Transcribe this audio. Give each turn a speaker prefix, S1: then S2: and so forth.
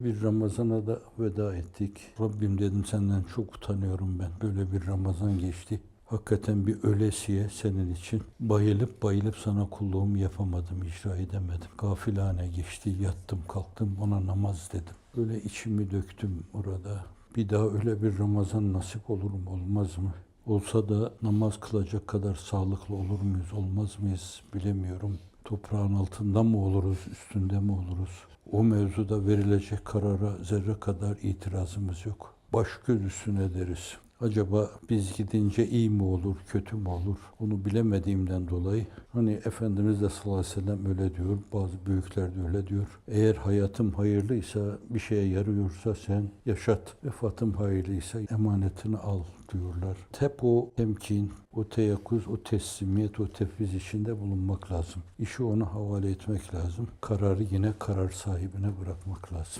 S1: Bir Ramazan'a da veda ettik. Rabbim dedim senden çok utanıyorum ben. Böyle bir Ramazan geçti. Hakikaten bir ölesiye senin için bayılıp bayılıp sana kulluğumu yapamadım, icra edemedim. Gafilane geçti, yattım kalktım ona namaz dedim. Böyle içimi döktüm orada. Bir daha öyle bir Ramazan nasip olur mu olmaz mı? Olsa da namaz kılacak kadar sağlıklı olur muyuz, olmaz mıyız bilemiyorum. Toprağın altında mı oluruz, üstünde mi oluruz? O mevzuda verilecek karara zerre kadar itirazımız yok. Baş göz üstüne deriz. Acaba biz gidince iyi mi olur, kötü mü olur? Onu bilemediğimden dolayı hani Efendimiz de sallallahu aleyhi ve sellem öyle diyor, bazı büyükler de öyle diyor. Eğer hayatım hayırlıysa, bir şeye yarıyorsa sen yaşat. Vefatım hayırlıysa emanetini al diyorlar. Hep o temkin, o teyakkuz, o teslimiyet, o tefviz içinde bulunmak lazım. İşi ona havale etmek lazım. Kararı yine karar sahibine bırakmak lazım.